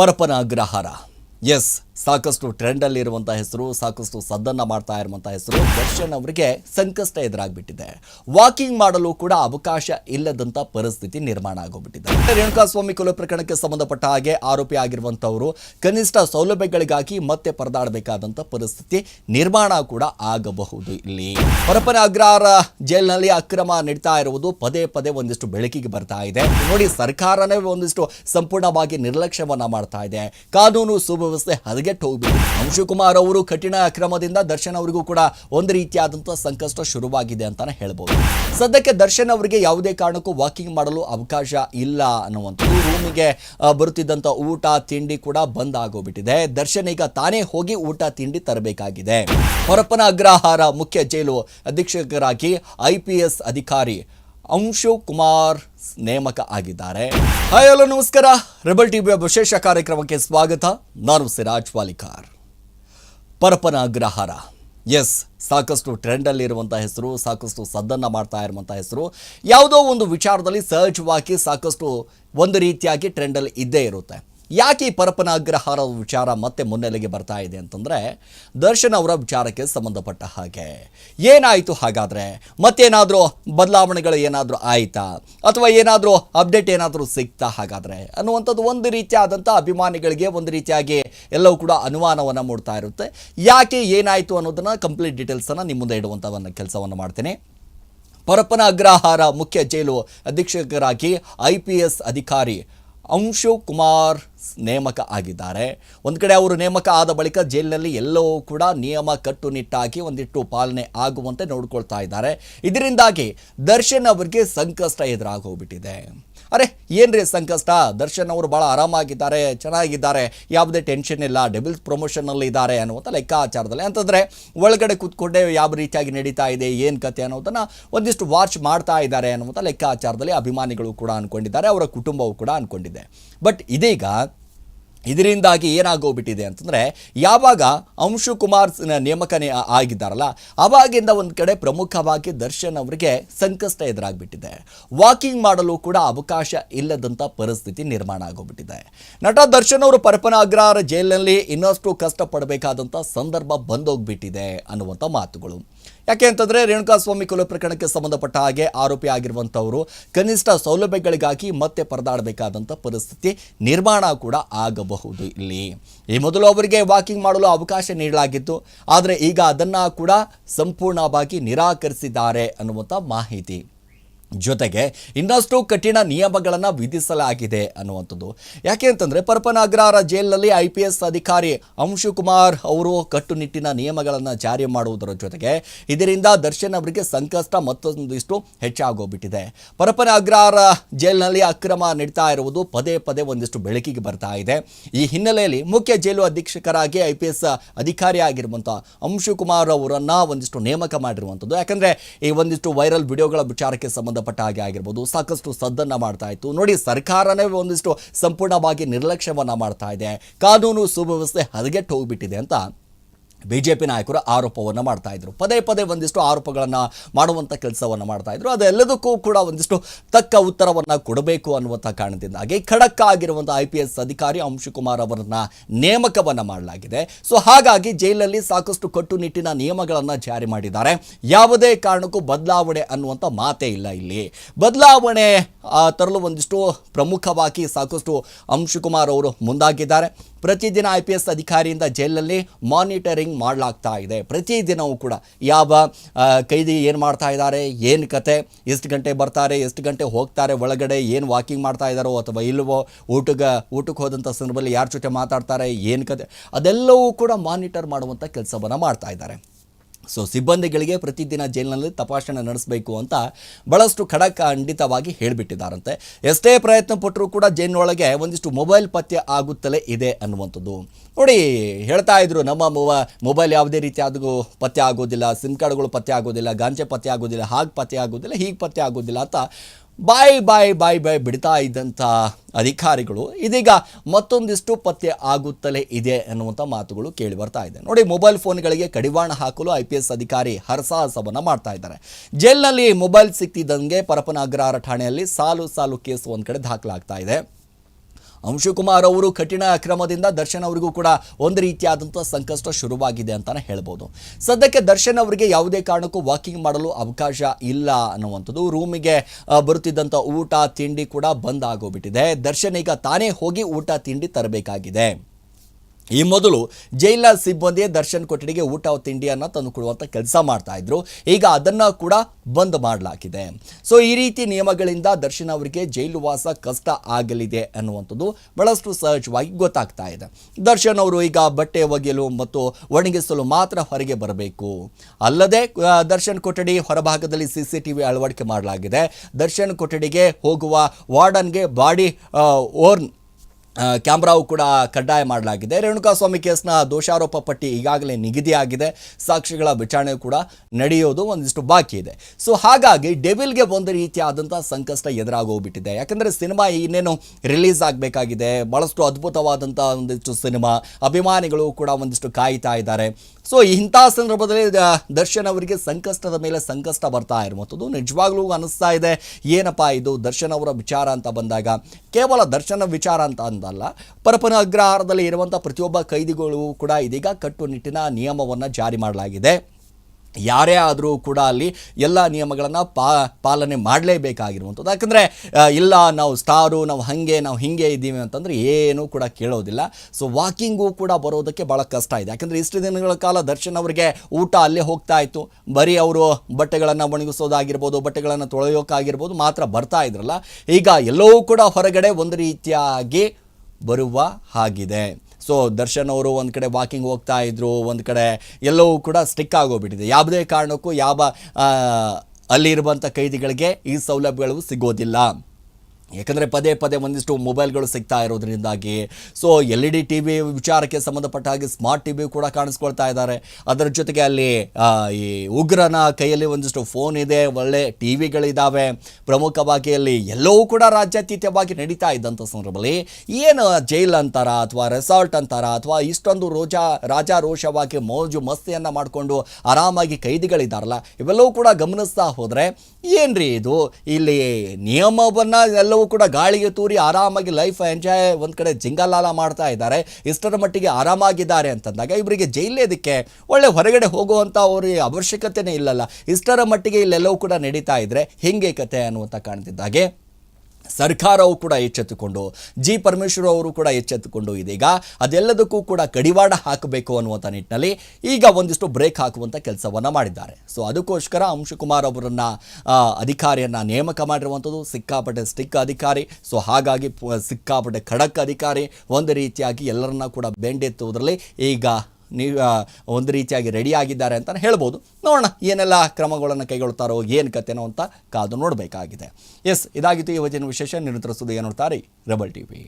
Parappana Agrahara S ಸಾಕಷ್ಟು ಟ್ರೆಂಡಲ್ಲಿರುವಂಥ ಹೆಸರು, ಸಾಕಷ್ಟು ಸದ್ದನ್ನು ಮಾಡ್ತಾ ಇರುವಂಥ ಹೆಸರು ದರ್ಶನ್ ಅವರಿಗೆ ಸಂಕಷ್ಟ ಎದುರಾಗ್ಬಿಟ್ಟಿದೆ. ವಾಕಿಂಗ್ ಮಾಡಲು ಕೂಡ ಅವಕಾಶ ಇಲ್ಲದಂಥ ಪರಿಸ್ಥಿತಿ ನಿರ್ಮಾಣ ಆಗೋಗ್ಬಿಟ್ಟಿದೆ. ರೇಣುಕಾಸ್ವಾಮಿ ಕೊಲೆ ಪ್ರಕರಣಕ್ಕೆ ಸಂಬಂಧಪಟ್ಟ ಹಾಗೆ ಆರೋಪಿ ಆಗಿರುವಂಥವರು ಕನಿಷ್ಠ ಸೌಲಭ್ಯಗಳಿಗಾಗಿ ಮತ್ತೆ ಪರದಾಡಬೇಕಾದಂಥ ಪರಿಸ್ಥಿತಿ ನಿರ್ಮಾಣ ಕೂಡ ಆಗಬಹುದು ಇಲ್ಲಿ. ಪರಪನ ಅಗ್ರಹಾರ ಜೈಲಿನಲ್ಲಿ ಅಕ್ರಮ ನಡೀತಾ ಇರುವುದು ಪದೇ ಪದೇ ಒಂದಿಷ್ಟು ಬೆಳಕಿಗೆ ಬರ್ತಾ ಇದೆ. ನೋಡಿ, ಸರ್ಕಾರನೇ ಒಂದಿಷ್ಟು ಸಂಪೂರ್ಣವಾಗಿ ನಿರ್ಲಕ್ಷ್ಯವನ್ನ ಮಾಡ್ತಾ ಇದೆ. ಕಾನೂನು ಸುವ್ಯವಸ್ಥೆ ಹದಗೆಟ್ಟು ಅಂಶು ಅಂಶುಕುಮಾರ್ ಅವರು ಕಠಿಣ ಅಕ್ರಮದಿಂದ ದರ್ಶನ್ ಅವರಿಗೂ ಕೂಡ ಒಂದು ರೀತಿಯಾದಂತಹ ಸಂಕಷ್ಟ ಶುರುವಾಗಿದೆ ಅಂತಾನೆ ಹೇಳ್ಬೋದು. ಸದ್ಯಕ್ಕೆ ದರ್ಶನ್ ಅವರಿಗೆ ಯಾವುದೇ ಕಾರಣಕ್ಕೂ ವಾಕಿಂಗ್ ಮಾಡಲು ಅವಕಾಶ ಇಲ್ಲ ಅನ್ನುವಂಥದ್ದು. ರೂಮಿಗೆ ಬರುತ್ತಿದ್ದಂತ ಊಟ, ತಿಂಡಿ ಕೂಡ ಬಂದ್ ಆಗೋಗ್ಬಿಟ್ಟಿದೆ. ದರ್ಶನ್ ಈಗ ತಾನೇ ಹೋಗಿ ಊಟ, ತಿಂಡಿ ತರಬೇಕಾಗಿದೆ. ಹೊರಪ್ಪನ ಅಗ್ರಹಾರ ಮುಖ್ಯ ಜೈಲು ಅಧೀಕ್ಷಕರಾಗಿ ಐ ಪಿ ಎಸ್ ಅಧಿಕಾರಿ ಅಂಶು ಕುಮಾರ್ ನೇಮಕ ಆಗಿದ್ದಾರೆ. ಹಾಯ್ ಹಲೋ, ನಮಸ್ಕಾರ. ರೆಬಲ್ ಟಿವಿಯ ವಿಶೇಷ ಕಾರ್ಯಕ್ರಮಕ್ಕೆ ಸ್ವಾಗತ. ನಾನು ಸಿರಾಜ್ ವಾಲಿಕಾರ್ ಪರಪನ ಅಗ್ರಹಾರ. ಎಸ್, ಸಾಕಷ್ಟು ಟ್ರೆಂಡಲ್ಲಿರುವಂಥ ಹೆಸರು, ಸಾಕಷ್ಟು ಸದ್ದನ್ನು ಮಾಡ್ತಾ ಇರುವಂಥ ಹೆಸರು. ಯಾವುದೋ ಒಂದು ವಿಚಾರದಲ್ಲಿ ಸಹಜವಾಗಿ ಸಾಕಷ್ಟು ಒಂದು ರೀತಿಯಾಗಿ ಟ್ರೆಂಡಲ್ಲಿ ಇದ್ದೇ ಇರುತ್ತೆ. ಯಾಕೆ ಈ ಪರಪನ ಅಗ್ರಹಾರ ವಿಚಾರ ಮತ್ತೆ ಮುನ್ನೆಲೆಗೆ ಬರ್ತಾ ಇದೆ ಅಂತಂದರೆ ದರ್ಶನ್ ಅವರ ವಿಚಾರಕ್ಕೆ ಸಂಬಂಧಪಟ್ಟ ಹಾಗೆ. ಏನಾಯಿತು ಹಾಗಾದರೆ? ಮತ್ತೇನಾದರೂ ಬದಲಾವಣೆಗಳು ಏನಾದರೂ ಆಯಿತಾ? ಅಥವಾ ಏನಾದರೂ ಅಪ್ಡೇಟ್ ಏನಾದರೂ ಸಿಗ್ತಾ ಹಾಗಾದರೆ? ಅನ್ನುವಂಥದ್ದು ಒಂದು ರೀತಿಯಾದಂಥ ಅಭಿಮಾನಿಗಳಿಗೆ ಒಂದು ರೀತಿಯಾಗಿ ಎಲ್ಲವೂ ಕೂಡ ಅನುಮಾನವನ್ನು ಮೂಡ್ತಾ ಇರುತ್ತೆ. ಯಾಕೆ ಏನಾಯಿತು ಅನ್ನೋದನ್ನು ಕಂಪ್ಲೀಟ್ ಡೀಟೇಲ್ಸನ್ನು ನಿಮ್ಮ ಮುಂದೆ ಇಡುವಂಥ ಒಂದು ಕೆಲಸವನ್ನು ಮಾಡ್ತೇನೆ. ಪರಪ್ಪನ ಅಗ್ರಹಾರ ಮುಖ್ಯ ಜೈಲು ಅಧೀಕ್ಷಕರಾಗಿ ಐ ಪಿ ಎಸ್ ಅಧಿಕಾರಿ ಅಂಶು ಕುಮಾರ್ ನೇಮಕ ಆಗಿದ್ದಾರೆ. ಒಂದು ಕಡೆ ಅವರು ನೇಮಕ ಆದ ಬಳಿಕ ಜೈಲಿನಲ್ಲಿ ಎಲ್ಲವೂ ಕೂಡ ನಿಯಮ ಕಟ್ಟುನಿಟ್ಟಾಗಿ ಒಂದಿಟ್ಟು ಪಾಲನೆ ಆಗುವಂತೆ ನೋಡ್ಕೊಳ್ತಾ ಇದ್ದಾರೆ. ಇದರಿಂದಾಗಿ ದರ್ಶನ್ ಅವರಿಗೆ ಸಂಕಷ್ಟ ಎದುರಾಗೋಗ್ಬಿಟ್ಟಿದೆ ಅರೆ, ಏನ್ರಿ ಸಂಕಷ್ಟ? ದರ್ಶನ್ ಅವರು ಭಾಳ ಆರಾಮಾಗಿದ್ದಾರೆ, ಚೆನ್ನಾಗಿದ್ದಾರೆ, ಯಾವುದೇ ಟೆನ್ಷನ್ ಇಲ್ಲ ಡೆಬಿಲ್ ಪ್ರಮೋಷನಲ್ಲಿ ಇದ್ದಾರೆ ಅನ್ನುವಂಥ ಲೆಕ್ಕಾಚಾರದಲ್ಲಿ. ಅಂತಂದರೆ, ಒಳಗಡೆ ಕೂತ್ಕೊಂಡೆ ಯಾವ ರೀತಿಯಾಗಿ ನಡೀತಾ ಇದೆ, ಏನು ಕತೆ ಅನ್ನೋದನ್ನು ಒಂದಿಷ್ಟು ವಾಚ್ ಮಾಡ್ತಾ ಇದ್ದಾರೆ ಅನ್ನುವಂಥ ಲೆಕ್ಕಾಚಾರದಲ್ಲಿ ಅಭಿಮಾನಿಗಳು ಕೂಡ ಅಂದ್ಕೊಂಡಿದ್ದಾರೆ ಅವರ ಕುಟುಂಬವು ಕೂಡ ಅಂದ್ಕೊಂಡಿದೆ ಬಟ್ ಇದೀಗ ಇದರಿಂದಾಗಿ ಏನಾಗೋಗ್ಬಿಟ್ಟಿದೆ ಅಂತಂದರೆ, ಯಾವಾಗ ಅಂಶು ಕುಮಾರ್ ನೇಮಕನೆ ಆಗಿದ್ದಾರಲ್ಲ, ಅವಾಗಿಂದ ಒಂದು ಕಡೆ ಪ್ರಮುಖವಾಗಿ ದರ್ಶನ್ ಅವರಿಗೆ ಸಂಕಷ್ಟ ಎದುರಾಗ್ಬಿಟ್ಟಿದೆ. ವಾಕಿಂಗ್ ಮಾಡಲು ಕೂಡ ಅವಕಾಶ ಇಲ್ಲದಂಥ ಪರಿಸ್ಥಿತಿ ನಿರ್ಮಾಣ ಆಗೋಗ್ಬಿಟ್ಟಿದೆ. ನಟ ದರ್ಶನ್ ಅವರು ಪರಪನ ಜೈಲಿನಲ್ಲಿ ಇನ್ನಷ್ಟು ಕಷ್ಟಪಡಬೇಕಾದಂಥ ಸಂದರ್ಭ ಬಂದೋಗ್ಬಿಟ್ಟಿದೆ ಅನ್ನುವಂಥ ಮಾತುಗಳು. ಯಾಕೆ ಅಂತಂದ್ರೆ ರೇಣುಕಾಸ್ವಾಮಿ ಕೊಲೆ ಪ್ರಕರಣಕ್ಕೆ ಸಂಬಂಧಪಟ್ಟ ಹಾಗೆ ಆರೋಪಿ ಆಗಿರುವಂಥವರು ಕನಿಷ್ಠ ಸೌಲಭ್ಯಗಳಿಗಾಗಿ ಮತ್ತೆ ಪರದಾಡಬೇಕಾದಂಥ ಪರಿಸ್ಥಿತಿ ನಿರ್ಮಾಣ ಕೂಡ ಆಗಬಹುದು ಇಲ್ಲಿ. ಈ ಮೊದಲು ಅವರಿಗೆ ವಾಕಿಂಗ್ ಮಾಡಲು ಅವಕಾಶ ನೀಡಲಾಗಿತ್ತು. ಆದರೆ ಈಗ ಅದನ್ನ ಕೂಡ ಸಂಪೂರ್ಣವಾಗಿ ನಿರಾಕರಿಸಿದ್ದಾರೆ ಅನ್ನುವಂಥ ಮಾಹಿತಿ. ಜೊತೆಗೆ ಇನ್ನಷ್ಟು ಕಠಿಣ ನಿಯಮಗಳನ್ನು ವಿಧಿಸಲಾಗಿದೆ ಅನ್ನುವಂಥದ್ದು. ಯಾಕೆ ಅಂತಂದರೆ ಪರಪನ ಅಗ್ರಹಾರ ಜೈಲಿನಲ್ಲಿ ಐ ಪಿ ಎಸ್ ಅಧಿಕಾರಿ ಅಂಶುಕುಮಾರ್ ಅವರು ಕಟ್ಟುನಿಟ್ಟಿನ ನಿಯಮಗಳನ್ನು ಜಾರಿ ಮಾಡುವುದರ ಜೊತೆಗೆ ಇದರಿಂದ ದರ್ಶನ್ ಅವರಿಗೆ ಸಂಕಷ್ಟ ಮತ್ತೊಂದಿಷ್ಟು ಹೆಚ್ಚಾಗೋಗ್ಬಿಟ್ಟಿದೆ. ಪರಪನ ಅಗ್ರಹಾರ ಜೈಲಿನಲ್ಲಿ ಅಕ್ರಮ ನಡೀತಾ ಇರುವುದು ಪದೇ ಪದೇ ಒಂದಿಷ್ಟು ಬೆಳಕಿಗೆ ಬರ್ತಾ ಇದೆ. ಈ ಹಿನ್ನೆಲೆಯಲ್ಲಿ ಮುಖ್ಯ ಜೈಲು ಅಧೀಕ್ಷಕರಾಗಿ ಐ ಪಿ ಎಸ್ ಅಧಿಕಾರಿ ಆಗಿರುವಂಥ ಅವರನ್ನು ಕುಮಾರ್ ಒಂದಿಷ್ಟು ನೇಮಕ ಮಾಡಿರುವಂಥದ್ದು. ಯಾಕಂದರೆ ಈ ಒಂದಿಷ್ಟು ವೈರಲ್ ವಿಡಿಯೋಗಳ ವಿಚಾರಕ್ಕೆ ಸಂಬಂಧಪಟ್ಟ ಹಾಗೆ ಆಗಿರ್ಬೋದು, ಸಾಕಷ್ಟು ಸದ್ದನ್ನು ಮಾಡ್ತಾ ಇತ್ತು. ನೋಡಿ, ಸರ್ಕಾರನೇ ಒಂದಿಷ್ಟು ಸಂಪೂರ್ಣವಾಗಿ ನಿರ್ಲಕ್ಷ್ಯವನ್ನು ಮಾಡ್ತಾ ಇದೆ. ಕಾನೂನು ಸುವ್ಯವಸ್ಥೆ ಹದಗೆಟ್ಟು ಹೋಗ್ಬಿಟ್ಟಿದೆ ಅಂತ ಬಿಜೆಪಿ ನಾಯಕರು ಆರೋಪವನ್ನು ಮಾಡ್ತಾ ಇದ್ರು. ಪದೇ ಪದೇ ಒಂದಿಷ್ಟು ಆರೋಪಗಳನ್ನು ಮಾಡುವಂಥ ಕೆಲಸವನ್ನು ಮಾಡ್ತಾ ಇದ್ರು. ಅದೆಲ್ಲದಕ್ಕೂ ಕೂಡ ಒಂದಿಷ್ಟು ತಕ್ಕ ಉತ್ತರವನ್ನು ಕೊಡಬೇಕು ಅನ್ನುವಂಥ ಕಾರಣದಿಂದಾಗಿ ಖಡಕ್ ಆಗಿರುವಂಥ ಐ ಪಿ ಎಸ್ ಅಧಿಕಾರಿ ಅಂಶುಕುಮಾರ್ ಅವರನ್ನ ನೇಮಕವನ್ನು ಮಾಡಲಾಗಿದೆ. ಸೊ, ಹಾಗಾಗಿ ಜೈಲಲ್ಲಿ ಸಾಕಷ್ಟು ಕಟ್ಟುನಿಟ್ಟಿನ ನಿಯಮಗಳನ್ನು ಜಾರಿ ಮಾಡಿದ್ದಾರೆ. ಯಾವುದೇ ಕಾರಣಕ್ಕೂ ಬದಲಾವಣೆ ಅನ್ನುವಂಥ ಮಾತೇ ಇಲ್ಲ ಇಲ್ಲಿ. ಬದಲಾವಣೆ ತರಲು ಒಂದಿಷ್ಟು ಪ್ರಮುಖವಾಗಿ ಸಾಕಷ್ಟು ಅಂಶುಕುಮಾರ್ ಅವರು ಮುಂದಾಗಿದ್ದಾರೆ. ಪ್ರತಿದಿನ ಐ ಪಿ ಎಸ್ ಅಧಿಕಾರಿಯಿಂದ ಜೈಲಲ್ಲಿ ಮಾನಿಟರಿಂಗ್ ಮಾಡಲಾಗ್ತಾ ಇದೆ. ಪ್ರತಿದಿನವೂ ಕೂಡ ಯಾವ ಕೈದಿ ಏನು ಮಾಡ್ತಾ ಇದ್ದಾರೆ, ಏನು ಕತೆ, ಎಷ್ಟು ಗಂಟೆ ಬರ್ತಾರೆ, ಎಷ್ಟು ಗಂಟೆ ಹೋಗ್ತಾರೆ, ಒಳಗಡೆ ಏನು ವಾಕಿಂಗ್ ಮಾಡ್ತಾ ಇದ್ದಾರೋ ಅಥವಾ ಇಲ್ಲವೋ ಊಟಕ್ಕೆ ಊಟಕ್ಕೆ ಹೋದಂಥ ಸಂದರ್ಭದಲ್ಲಿ ಯಾರ ಜೊತೆ ಮಾತಾಡ್ತಾರೆ, ಏನು ಕತೆ, ಅದೆಲ್ಲವೂ ಕೂಡ ಮಾನಿಟರ್ ಮಾಡುವಂಥ ಕೆಲಸವನ್ನು ಮಾಡ್ತಾ ಇದ್ದಾರೆ. ಸೊ ಸಿಬ್ಬಂದಿಗಳಿಗೆ ಪ್ರತಿದಿನ ಜೈಲಿನಲ್ಲಿ ತಪಾಸಣೆ ನಡೆಸಬೇಕು ಅಂತ ಬಹಳಷ್ಟು ಭಾಳಷ್ಟು ಖಡಖಂಡಿತವಾಗಿ ಹೇಳಿಬಿಟ್ಟಿದ್ದಾರಂತೆ. ಎಷ್ಟೇ ಪ್ರಯತ್ನ ಪಟ್ಟರೂ ಕೂಡ ಜೈಲಿನೊಳಗೆ ಒಂದಿಷ್ಟು ಮೊಬೈಲ್ ಪತ್ತೆ ಆಗುತ್ತಲೇ ಇದೆ ಅನ್ನುವಂಥದ್ದು. ನೋಡಿ, ಹೇಳ್ತಾ ಇದ್ರು ನಮ್ಮ ಮೊಬ, ಮೊಬೈಲ್ ಯಾವುದೇ ರೀತಿಯಾದಗೂ ಪತ್ತೆ ಆಗೋದಿಲ್ಲ, ಸಿಮ್ ಕಾರ್ಡ್ಗಳು ಪತ್ತೆ ಆಗೋದಿಲ್ಲ, ಗಾಂಜೆ ಪತ್ತೆ ಆಗೋದಿಲ್ಲ, ಹಾಗೆ ಪತ್ತೆ ಆಗೋದಿಲ್ಲ, ಹೀಗೆ ಪತ್ತೆ ಆಗೋದಿಲ್ಲ ಅಂತ ಬಾಯ್ ಬಾಯ್ ಬಾಯ್ ಬಾಯ್ ಬಿಡ್ತಾ ಇದ್ದಂಥ ಅಧಿಕಾರಿಗಳು ಇದೀಗ ಮತ್ತೊಂದಿಷ್ಟು ಪತ್ತೆ ಆಗುತ್ತಲೇ ಇದೆ ಅನ್ನುವಂಥ ಮಾತುಗಳು ಕೇಳಿ ಬರ್ತಾ ಇದೆ. ನೋಡಿ, ಮೊಬೈಲ್ ಫೋನ್ಗಳಿಗೆ ಕಡಿವಾಣ ಹಾಕಲು ಐ ಪಿ ಎಸ್ ಅಧಿಕಾರಿ ಹರಸಾಹಸವನ್ನು ಮಾಡ್ತಾ ಇದ್ದಾರೆ. ಜೈಲ್ನಲ್ಲಿ ಮೊಬೈಲ್ ಸಿಕ್ತಿದ್ದಂಗೆ ಪರಪನ ಅಗ್ರಹಾರ ಠಾಣೆಯಲ್ಲಿ ಸಾಲು ಸಾಲು ಕೇಸು ಒಂದು ಕಡೆ ದಾಖಲಾಗ್ತಾ ಇದೆ. ಅಂಶುಕುಮಾರ್ ಅವರು ಕಠಿಣ ಅಕ್ರಮದಿಂದ ದರ್ಶನ್ ಅವರಿಗೂ ಕೂಡ ಒಂದು ರೀತಿಯಾದಂಥ ಸಂಕಷ್ಟ ಶುರುವಾಗಿದೆ ಅಂತಲೇ ಹೇಳ್ಬೋದು. ಸದ್ಯಕ್ಕೆ ದರ್ಶನ್ ಅವರಿಗೆ ಯಾವುದೇ ಕಾರಣಕ್ಕೂ ವಾಕಿಂಗ್ ಮಾಡಲು ಅವಕಾಶ ಇಲ್ಲ ಅನ್ನುವಂಥದ್ದು ರೂಮಿಗೆ ಬರುತ್ತಿದ್ದಂಥ ಊಟ, ತಿಂಡಿ ಕೂಡ ಬಂದ್ ಆಗೋಗ್ಬಿಟ್ಟಿದೆ. ದರ್ಶನ್ ಈಗ ತಾನೇ ಹೋಗಿ ಊಟ, ತಿಂಡಿ ತರಬೇಕಾಗಿದೆ. ಈ ಮೊದಲು ಜೈಲ ಸಿಬ್ಬಂದಿ ದರ್ಶನ್ ಕೊಠಡಿಗೆ ಊಟ ತಿಂಡಿಯನ್ನು ತಂದು ಕೊಡುವಂಥ ಕೆಲಸ ಮಾಡ್ತಾ ಇದ್ರು. ಈಗ ಅದನ್ನು ಕೂಡ ಬಂದ್ ಮಾಡಲಾಗಿದೆ. ಸೊ ಈ ರೀತಿ ನಿಯಮಗಳಿಂದ ದರ್ಶನ್ ಅವರಿಗೆ ಜೈಲು ವಾಸ ಕಷ್ಟ ಆಗಲಿದೆ ಅನ್ನುವಂಥದ್ದು ಬಹಳಷ್ಟು ಸಹಜವಾಗಿ ಗೊತ್ತಾಗ್ತಾ ಇದೆ. ದರ್ಶನ್ ಅವರು ಈಗ ಬಟ್ಟೆ ಒಗೆಯಲು ಮತ್ತು ಒಣಗಿಸಲು ಮಾತ್ರ ಹೊರಗೆ ಬರಬೇಕು. ಅಲ್ಲದೆ ದರ್ಶನ್ ಕೊಠಡಿ ಹೊರಭಾಗದಲ್ಲಿ ಸಿ ಸಿ ಟಿ ವಿ ಅಳವಡಿಕೆ ಮಾಡಲಾಗಿದೆ. ದರ್ಶನ್ ಕೊಠಡಿಗೆ ಹೋಗುವ ವಾರ್ಡನ್ಗೆ ಬಾಡಿ ಓರ್ನ್ ಕ್ಯಾಮ್ರಾವು ಕೂಡ ಕಡ್ಡಾಯ ಮಾಡಲಾಗಿದೆ. ರೇಣುಕಾಸ್ವಾಮಿ ಕೇಸ್ನ ದೋಷಾರೋಪ ಪಟ್ಟಿ ಈಗಾಗಲೇ ನಿಗದಿಯಾಗಿದೆ. ಸಾಕ್ಷಿಗಳ ವಿಚಾರಣೆ ಕೂಡ ನಡೆಯೋದು ಒಂದಿಷ್ಟು ಬಾಕಿ ಇದೆ. ಸೊ, ಹಾಗಾಗಿ ಡೆವಿಲ್ಗೆ ಒಂದು ರೀತಿಯಾದಂಥ ಸಂಕಷ್ಟ ಎದುರಾಗೋಗ್ಬಿಟ್ಟಿದೆ ಯಾಕಂದರೆ ಸಿನಿಮಾ ಇನ್ನೇನು ರಿಲೀಸ್ ಆಗಬೇಕಾಗಿದೆ. ಭಾಳಷ್ಟು ಅದ್ಭುತವಾದಂಥ ಒಂದಿಷ್ಟು ಸಿನಿಮಾ, ಅಭಿಮಾನಿಗಳು ಕೂಡ ಒಂದಿಷ್ಟು ಕಾಯ್ತಾ ಇದ್ದಾರೆ. ಸೊ, ಇಂಥ ಸಂದರ್ಭದಲ್ಲಿ ದರ್ಶನ್ ಅವರಿಗೆ ಸಂಕಷ್ಟದ ಮೇಲೆ ಸಂಕಷ್ಟ ಬರ್ತಾ ಇರುವಂಥದ್ದು. ನಿಜವಾಗ್ಲೂ ಅನಿಸ್ತಾ ಇದೆ. ಏನಪ್ಪ ಇದು ದರ್ಶನ್ ಅವರ ವಿಚಾರ ಅಂತ ಬಂದಾಗ. ಕೇವಲ ದರ್ಶನ ವಿಚಾರ ಅಂತ ಅಂದಲ್ಲ ಪರಪನ ಅಗ್ರಹಾರದಲ್ಲಿ ಇರುವಂಥ ಪ್ರತಿಯೊಬ್ಬ ಕೈದಿಗಳು ಕೂಡ ಇದೀಗ ಕಟ್ಟುನಿಟ್ಟಿನ ನಿಯಮವನ್ನು ಜಾರಿ ಮಾಡಲಾಗಿದೆ. ಯಾರೇ ಆದರೂ ಕೂಡ ಅಲ್ಲಿ ಎಲ್ಲ ನಿಯಮಗಳನ್ನು ಪಾ, ಪಾಲನೆ ಮಾಡಲೇಬೇಕಾಗಿರುವಂಥದ್ದು. ಯಾಕಂದರೆ ಇಲ್ಲ ನಾವು ಸ್ಟಾರು, ನಾವು ಹಾಗೆ, ನಾವು ಹಿಂಗೆ ಇದ್ದೀವಿ ಅಂತಂದರೆ ಏನೂ ಕೂಡ ಕೇಳೋದಿಲ್ಲ. ಸೊ ವಾಕಿಂಗು ಕೂಡ ಬರೋದಕ್ಕೆ ಭಾಳ ಕಷ್ಟ ಇದೆ. ಯಾಕಂದರೆ ಇಷ್ಟು ದಿನಗಳ ಕಾಲ ದರ್ಶನ್ ಅವರಿಗೆ ಊಟ ಅಲ್ಲೇ ಹೋಗ್ತಾ ಇತ್ತು. ಬರೀ ಅವರು ಬಟ್ಟೆಗಳನ್ನು ಒಣಗಿಸೋದಾಗಿರ್ಬೋದು, ಬಟ್ಟೆಗಳನ್ನು ತೊಳೆಯೋಕ್ಕಾಗಿರ್ಬೋದು ಮಾತ್ರ ಬರ್ತಾ ಇದ್ರಲ್ಲ. ಈಗ ಎಲ್ಲವೂ ಕೂಡ ಹೊರಗಡೆ ಒಂದು ರೀತಿಯಾಗಿ ಬರುವ ಹಾಗಿದೆ. ಸೊ ದರ್ಶನ್ ಅವರು ಒಂದು ಕಡೆ ವಾಕಿಂಗ್ ಹೋಗ್ತಾ ಇದ್ರು, ಒಂದು ಕಡೆ ಎಲ್ಲವೂ ಕೂಡ ಸ್ಟಿಕ್ ಆಗೋಗ್ಬಿಟ್ಟಿದೆ. ಯಾವುದೇ ಕಾರಣಕ್ಕೂ ಯಾವ ಅಲ್ಲಿರುವಂಥ ಕೈದಿಗಳಿಗೆ ಈ ಸೌಲಭ್ಯಗಳು ಸಿಗೋದಿಲ್ಲ. ಯಾಕಂದರೆ ಪದೇ ಪದೇ ಒಂದಿಷ್ಟು ಮೊಬೈಲ್ಗಳು ಸಿಗ್ತಾ ಇರೋದ್ರಿಂದಾಗಿ. So L E D T V ವಿಚಾರಕ್ಕೆ ಸಂಬಂಧಪಟ್ಟ ಹಾಗೆ ಸ್ಮಾರ್ಟ್ ಟಿ ವಿ ಕೂಡ ಕಾಣಿಸ್ಕೊಳ್ತಾ ಇದ್ದಾರೆ. ಅದರ ಜೊತೆಗೆ ಅಲ್ಲಿ ಈ ಉಗ್ರನ ಕೈಯಲ್ಲಿ ಒಂದಿಷ್ಟು ಫೋನ್ ಇದೆ, ಒಳ್ಳೆ ಟಿ ವಿಗಳಿದ್ದಾವೆ ಪ್ರಮುಖವಾಗಿ ಅಲ್ಲಿ ಎಲ್ಲವೂ ಕೂಡ ರಾಜ್ಯಾತೀತವಾಗಿ ನಡೀತಾ ಇದ್ದಂಥ ಸಂದರ್ಭದಲ್ಲಿ ಏನು ಜೈಲ್ ಅಂತಾರ ಅಥವಾ ರೆಸಾರ್ಟ್ ಅಂತಾರ ಅಥವಾ ಇಷ್ಟೊಂದು ರೋಜಾ, ರಾಜಾರೋಷವಾಗಿ ಮೋಜು ಮಸ್ತಿಯನ್ನು ಮಾಡಿಕೊಂಡು ಆರಾಮಾಗಿ ಕೈದಿಗಳಿದ್ದಾರಲ್ಲ, ಇವೆಲ್ಲವೂ ಕೂಡ ಗಮನಿಸ್ತಾ ಹೋದರೆ ಏನ್ರಿ ಇದು? ಇಲ್ಲಿ ನಿಯಮವನ್ನು ಎಲ್ಲವೂ ಕೂಡ ಗಾಳಿಗೆ ತೂರಿ ಆರಾಮಾಗಿ ಲೈಫ್ ಎಂಜಾಯ್ ಒಂದು ಕಡೆ ಜಿಂಗಲಾಲ ಮಾಡ್ತಾ ಇದ್ದಾರೆ. ಇಷ್ಟರ ಮಟ್ಟಿಗೆ ಆರಾಮಾಗಿದ್ದಾರೆ ಅಂತಂದಾಗ ಇವರಿಗೆ ಜೈಲೇದಕ್ಕೆ ಒಳ್ಳೆ ಹೊರಗಡೆ ಹೋಗುವಂಥ ಅವ್ರಿಗೆ ಅವಶ್ಯಕತೆನೇ ಇಲ್ಲಲ್ಲ. ಇಷ್ಟರ ಮಟ್ಟಿಗೆ ಇಲ್ಲೆಲ್ಲವೂ ಕೂಡ ನಡೀತಾ ಇದ್ರೆ ಹೆಂಗೆ ಕತೆ ಅನ್ನುವಂಥ ಕಾಣ್ತಿದ್ದಾಗೆ ಸರ್ಕಾರವು ಕೂಡ ಎಚ್ಚೆತ್ತುಕೊಂಡು, ಜಿ ಪರಮೇಶ್ವರ್ ಅವರು ಕೂಡ ಎಚ್ಚೆತ್ತುಕೊಂಡು ಇದೀಗ ಅದೆಲ್ಲದಕ್ಕೂ ಕೂಡ ಕಡಿವಾಡ ಹಾಕಬೇಕು ಅನ್ನುವಂಥ ನಿಟ್ಟಿನಲ್ಲಿ ಈಗ ಒಂದಿಷ್ಟು ಬ್ರೇಕ್ ಹಾಕುವಂಥ ಕೆಲಸವನ್ನು ಮಾಡಿದ್ದಾರೆ. ಸೊ ಅದಕ್ಕೋಸ್ಕರ ಅಂಶುಕುಮಾರ್ ಅವರನ್ನು ಅಧಿಕಾರಿಯನ್ನು ನೇಮಕ ಮಾಡಿರುವಂಥದ್ದು ಸಿಕ್ಕಾಪಟ್ಟೆ ಸ್ಟಿಕ್ ಅಧಿಕಾರಿ, ಸೊ ಹಾಗಾಗಿ ಸಿಕ್ಕಾಪಟ್ಟೆ ಖಡಕ್ ಅಧಿಕಾರಿ, ಒಂದು ರೀತಿಯಾಗಿ ಎಲ್ಲರನ್ನ ಕೂಡ ಬೆಂಡೆತ್ತುವುದರಲ್ಲಿ ಈಗ ನೀವು ಒಂದು ರೀತಿಯಾಗಿ ರೆಡಿ ಆಗಿದ್ದಾರೆ ಅಂತ ಹೇಳ್ಬೋದು. ನೋಡೋಣ ಏನೆಲ್ಲ ಕ್ರಮಗಳನ್ನು ಕೈಗೊಳ್ತಾರೋ, ಏನು ಕತೆನೋ ಅಂತ ಕಾದು ನೋಡಬೇಕಾಗಿದೆ. ಎಸ್ ಇದಾಗಿತ್ತು ಯುವಜನ ವಿಶೇಷ. ನಿರಂತರ ಸುದ್ದಿ ನೋಡ್ತಾರೆ ರೆಬಲ್ ಟಿ ವಿ